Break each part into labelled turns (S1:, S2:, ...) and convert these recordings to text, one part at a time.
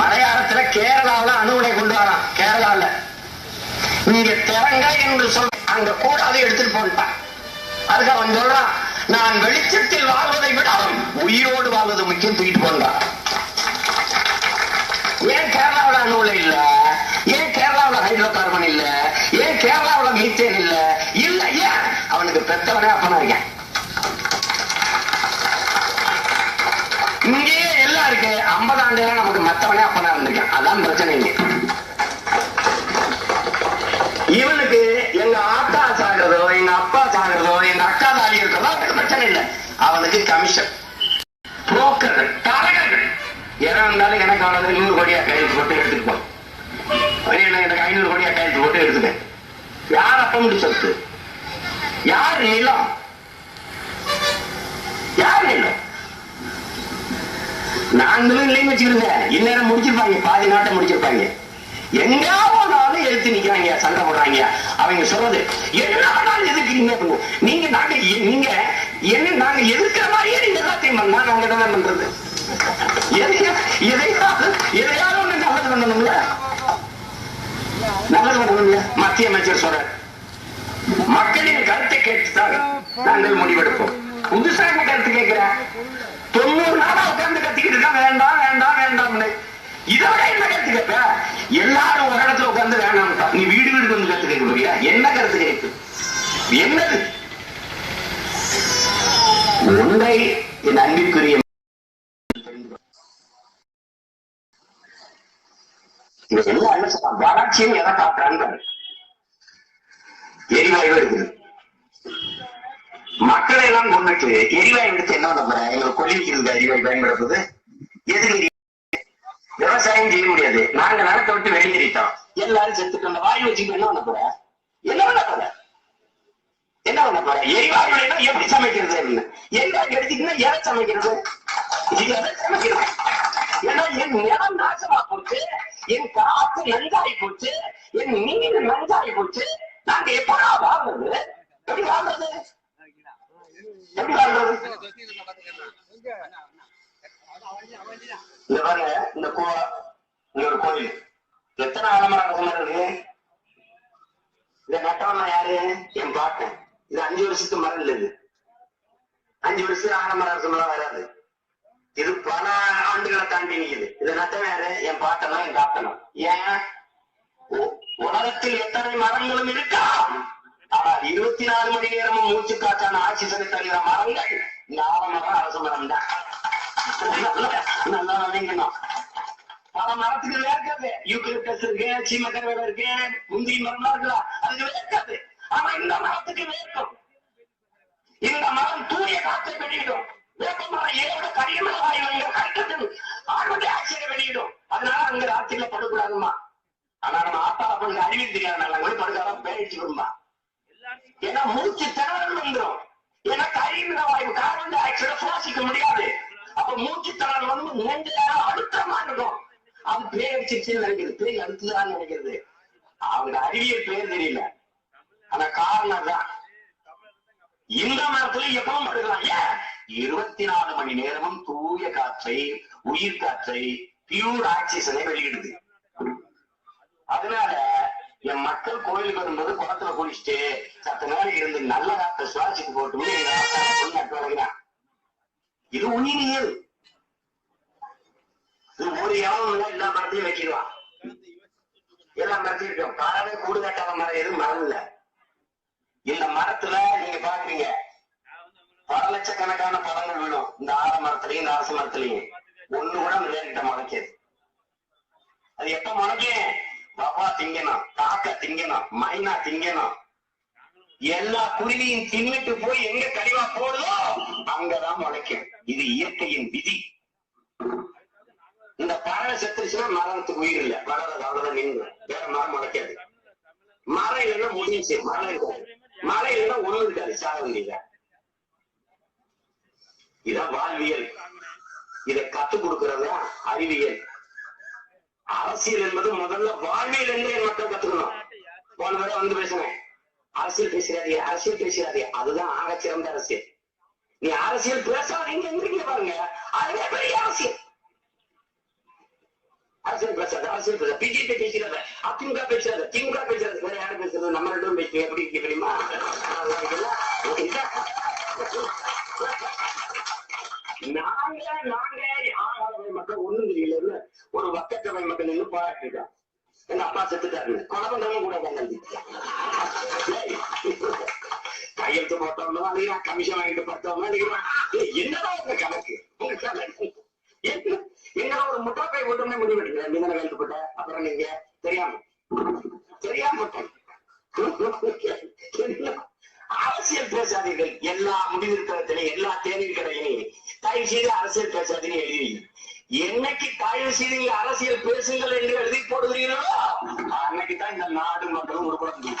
S1: மலையாளத்துல கேரளாவுல அணுகுலை கொண்டு வரான் கேரளால இங்க திறங்க என்று சொல் அங்க கூடாது எடுத்துட்டு போட்டான் அதுக்கு அவன் சொல்றான் நான் வெளிச்சத்தில் வாழ்வதை விட அவன் உயிரோடு வாழ்வது முக்கியம் தூக்கிட்டு போன்றான். ஏன் கேரளாவுல அணுகுலை இல்ல? ஏன் கேரளாவுல ஹைட்ரோ கார்பன் இல்ல? ஏன் கேரளாவுல மீத்தேன் இல்ல? இல்ல ஏன்? அவனுக்கு பெத்தவனே அப்பனா இருக்கேன் இங்கேயே எல்லாம் இருக்கு ஐம்பது நமக்கு மத்தவனே அப்பனா இருந்திருக்கான். அதான் பிரச்சனை இங்க. இவனுக்கு எங்க ஆத்தா சாகிறதோ எங்க அப்பா சாகிறதோ எங்க அக்கா தாலி இருக்கிறதோ அவனுக்கு பிரச்சனை இல்லை. அவனுக்கு கமிஷன் புரோக்கர்கள் தலைவர்கள் எதா இருந்தாலும் எனக்கு அவ்வளவு நூறு கோடியா கையெழுத்து போட்டு எடுத்துட்டு போ. எனக்கு ஐநூறு கோடியா கையெழுத்து போட்டு எடுத்துக்க. யார் அப்ப முடிச்சு யார் நிலம் யார் நிலம் நாங்களும் இல்லைன்னு வச்சுக்கிறோங்க இந்நேரம் முடிச்சிருப்பாங்க. பாதி நாட்டை முடிச்சிருப்பாங்க. எங்க போனாலும் எழுத்து நிக்கிறாங்க சண்டை போடுறாங்க. அவங்க சொல்றது என்ன எதிர்க்கிறீங்க? நீங்க நாங்க நீங்க என்ன நாங்க எதிர்க்கிற மாதிரியே நீங்க எல்லாத்தையும் பண்ணா நாங்க என்ன பண்றது. எதையாவது எதையாவது ஒண்ணு நல்லது பண்ணணும்ல? நல்லது பண்ணணும்ல? மத்திய அமைச்சர் சொல்ற மக்களின் கருத்தை கேட்டுத்தான் நாங்கள் முடிவெடுப்போம். புதுசா கருத்து கேட்கிற? தொண்ணூறு நாளா உட்கார்ந்து கத்திக்கிட்டு இருக்கான். வேண்டாம் வேண்டாம் வேண்டாம்னு. இதை விட என்ன கருத்து கேட்ப? எல்லாரும் ஒரு இடத்துல உட்கார்ந்து வேணாம்ட்டா நீ வீடு வீடு வந்து கருத்து கேட்க போறியா? என்ன கருத்து கேட்கு என்னது? ஒன்றை என் அன்பிற்குரிய எல்லாம் என்ன சொல்றான் வளர்ச்சியும் எதை காட்டுறான்னு எரிவாயு இருக்குது. மக்களை எல்லாம் கொண்டுட்டு எரிவாயு எடுத்து என்ன பண்ண போற எங்களுக்கு கொல்லிக்கிறது எரிவாயு பயன்படுத்துது. எதுக்கு விவசாயம் செய்ய முடியாது? நாங்க நிலத்தை விட்டு வெளியேறிட்டோம். எல்லாரும் செத்துட்டு அந்த வாயு வச்சுக்கிட்டு என்ன பண்ண போற என்ன பண்ண போற என்ன பண்ண போற எரிவாயு எப்படி சமைக்கிறது அப்படின்னு எரிவாயு எடுத்துக்கிட்டா எதை சமைக்கிறது? இது எதை சமைக்கிறது? ஏன்னா என் நிலம் நாசமா போச்சு. என் காத்து நஞ்சாகி போச்சு. என் நீர் நஞ்சாகி போச்சு. நாங்க எப்படா வாழ்றது எப்படி வாழ்றது இந்த பாருங்க இந்த கோ இங்க ஒரு கோயில் எத்தனை ஆலமரம் அரசமரம் இருக்கு? இத நட்டவனா யாரு? என் பாட்டன் இது அஞ்சு வருஷத்துக்கு மரம் இல்லை இது. அஞ்சு வருஷம் ஆலமரம் அரசமெல்லாம் வராது. இது பல ஆண்டுகளை தாண்டி நிக்குது. இதை நட்டவன் யாரு? என் பாட்டனும் என் தாத்தனும் ஏன்? உ- உலகத்தில் எத்தனை மரங்களும் இருக்கா? ஆனால் இருபத்தி நாலு மணி நேரமும் மூச்சு காற்றான ஆக்சிஜனை தருகிற மரங்கள் இந்த ஆலமரம் அரச மரம் தான் நல்லா நினைக்கணும் பல மரத்துக்கு வேர்க்காது யூக்கலிப்டஸ் இருக்கு சீமக்கரவேல இருக்கு உந்தி மரம்லாம் இருக்கலாம் அதுக்கு வேர்க்காது ஆனா இந்த மரத்துக்கு வேர்க்கும் இந்த மரம் தூய காற்றை வெளியிடும். வேப்ப மரம் ஏழோட கடினமான வாயுவை கட்டத்தில் ஆர்வத்தை ஆக்சிஜனை வெளியிடும். அதனால அங்க ராத்திரில படக்கூடாதுமா ஆனா நம்ம ஆத்தால கொஞ்சம் அறிவியல் தெரியாதனால கூட படுக்காதான் பேரிச்சுக்கணுமா ஏன்னா மூச்சு திணறல் வந்துடும் ஏன்னா கரிமிட வாயு கார்பன் டை ஆக்சைடை சுவாசிக்க முடியாது. அப்ப மூச்சு திணறல் வந்து நெஞ்சில அழுத்தமா இருக்கும். அது பேர் அடிச்சிருச்சுன்னு நினைக்கிறது அடுத்துதான் நினைக்கிறது அவங்க அறிவியல் பேர் தெரியல. ஆனா காரணம் தான் இந்த மரத்துல எப்பவும் படுக்கலாம். ஏன்? இருபத்தி நாலு மணி நேரமும் தூய காற்றை உயிர் காற்றை பியூர் ஆக்சிஜனை வெளியிடுது. அதனால என் மக்கள் கோயிலுக்கு வரும்போது குளத்துல குளிச்சுட்டு சத்த நேரம் இருந்து நல்ல காற்றை சுவாசிட்டு போட்டு இது உயிரியல். ஒரு எல்லா மரத்தையும் வைக்கிடுவான் எல்லா மரத்தையும் இருக்கும் பறவை கூடு கட்டாத மரம் எதுவும் மரம் இல்ல இந்த மரத்துல நீங்க பாக்குறீங்க. பல லட்சக்கணக்கான பழங்கள் விழும். இந்த ஆர மரத்துலயும் இந்த அரச மரத்துலயும். ஒண்ணு கூட அந்த வேர்கிட்ட முளைக்காது. அது எப்ப முளைக்கும்? பவா திங்கணும் காக்கா திங்கணும் மைனா திங்கணும். எல்லா குருவியும் தின்னுட்டு போய் எங்க கழிவா போடுதோ அங்கதான் முளைக்கும். இது இயற்கையின் விதி. இந்த பறவை செத்துருச்சுன்னா மரத்துக்கு உயிர் இல்ல. வளர்றது அவ்வளவுதான் நின்று வேற மரம் முளைக்காது மரம் இல்லைன்னா முடிஞ்சு மரம் இருக்காது. மழை இல்லைன்னா ஒண்ணு இருக்காது. சாக வேண்டியது இதான் வாழ்வியல். இதை கத்துக் கொடுக்கறது அறிவியல். அரசியல் என்பது முதல்ல வாழ்வியல் என்று என் மக்கள் கத்துக்கணும். போன வேற வந்து பேசுனேன். அரசியல் பேசுறாதே அரசியல் பேசுறாதே. அதுதான் ஆகச் சிறந்த அரசியல். நீ அரசியல் பேசாதீங்க. எங்க பாருங்க. அதுவே பெரிய அரசியல். அரசியல் பேசாத அரசியல் பேச பிஜேபி பேசுறாத அதிமுக பேசாத திமுக பேசுறாத வேற யாரும் பேசுறது? நம்ம ரெண்டும் பேசுறோம் எப்படி இருக்க தெரியுமா? நாங்க நாங்க ஆகாதவை மக்கள் ஒண்ணும் தெரியல. ஒரு வக்கத்தவை மக்கள் நின்று பாராட்டு எங்க அப்பா செத்துட்டாரு. கொலை பண்றவங்க கூட கையெழுத்து போட்டவங்க கமிஷன் வாங்கிட்டு பார்த்தவங்க என்னதான் உங்க கணக்கு? உங்க கணக்கு? முட்டாப்பை போட்டுமே முடிவு எடுக்கிறேன் நீங்க வேலைக்கு போட்ட அப்புறம் நீங்க தெரியாம. தெரியாம அரசியல் பேசாதீர்கள். எல்லா முடிவிருக்கிறதுலையும் எல்லா தேநீர் கடையிலையும் தயவு செய்து அரசியல் பேசாதீங்க எழுதுவீங்க என்னைக்கு தயவு செய்து அரசியல் பேசுங்கள் என்று எழுதி போடுகிறீர்களோ அன்னைக்கு தான் இந்த நாடு மக்களும் உருப்பட முடியும்.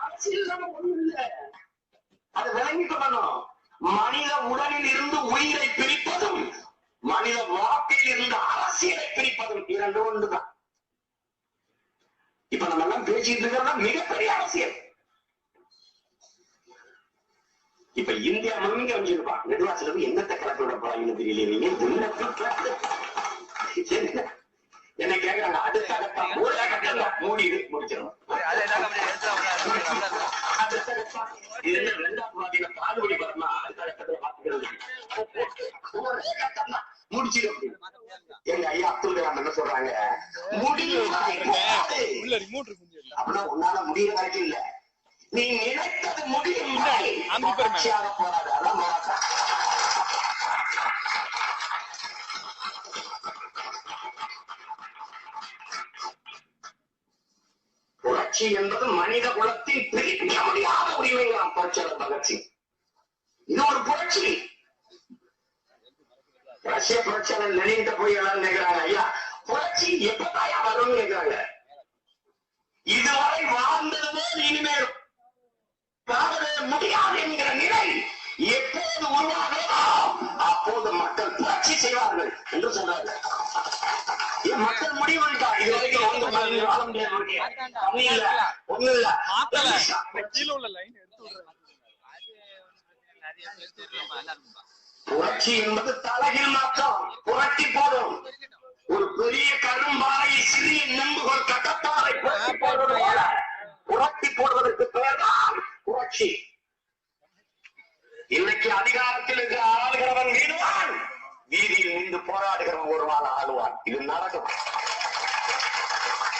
S1: அரசியல் நம்ம ஒண்ணும் இல்ல அதை விளங்கிக் கொள்ளணும் மனித உடலில் இருந்து உயிரை பிரிப்பதும் மனித வாழ்க்கையில் இருந்து அரசியலை பிரிப்பதும் இரண்டு ஒன்றுதான் இப்ப நம்ம எல்லாம் பேசிட்டு இருக்கிறது மிகப்பெரிய அரசியல். இப்ப இந்தியா முழுங்க வச்சிருப்பான் நெடுவாசலுக்கு என்னத்தை கலப்பி விட போறாங்கன்னு தெரியல நீங்க. என்ன கேக்குறாங்க. அடுத்த கட்டம் ஒரு கட்டம். மூடி முடிச்சிடும் அடுத்த கட்டம். இது என்ன ரெண்டாவது பாத்தீங்கன்னா பாலுபடி அப்படின்னா உன்னால முடிய வரைக்கும் இல்ல. நீ நினைத்தது முடியும். தொடர்ச்சியாக போராடு. அதான் போராட்டம் புரட்சி என்பது மனித குலத்தின் பிரிக்க முடியாத உரிமைகளாம் புரட்சியாளர் பகத்சிங் இது ஒரு புரட்சி. ரஷ்ய புரட்சியாளர் லெனின்ட்ட போய் எல்லாரும் கேக்குறாங்க. ஐயா புரட்சி எப்பதான் வரும்னு கேக்குறாங்க. இதுவரை வாழ்ந்ததுமே இனிமேல் வாழவே முடியாது என்கிற நிலை எப்போது உருவாகிறதோ அப்போது மக்கள் புரட்சி செய்வார்கள் என்று சொல்றாங்க ஏன் மக்கள் முடிவு இது வரைக்கும் மாதிரி வாழ முடியாது ஒண்ணு இல்ல ஒண்ணு இல்ல.
S2: மாத்தல. கீழே உள்ள லைன் எடுத்து விடுறேன்.
S1: புரட்சி என்பது தலைகீழ் மாற்றம் புரட்டி போடும். ஒரு பெரிய கரும்பாறை சிறிய நம்புகள் கட்டத்தாரை புரட்டி போடுவது போல புரட்டி போடுவதற்கு பெயர்தான் புரட்சி. இன்னைக்கு அதிகாரத்தில் இருக்கிற ஆளுகிறவன் வீடுவான் வீதியில் நின்று போராடுகிறவன் ஒரு நாள் ஆளுவான். இது நரகம்.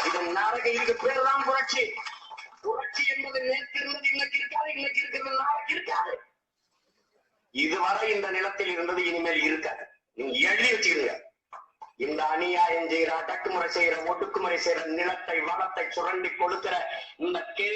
S1: இது நரகம். இதுக்கு பேர் தான் புரட்சி. புரட்சி என்பது நேற்று இருந்தது இன்னைக்கு இருக்காது இன்னைக்கு இருக்கிறது நாளைக்கு இருக்காது. இதுவரை இந்த நிலத்தில் இருந்தது இனிமேல் இருக்காது. நீங்க எழுதி வச்சுக்கிறீங்க. இந்த அநியாயம் செய்கிற அடக்குமுறை செய்யற ஒடுக்குமுறை செய்கிற நிலத்தை வளத்தை சுரண்டி கொடுக்கிற இந்த கே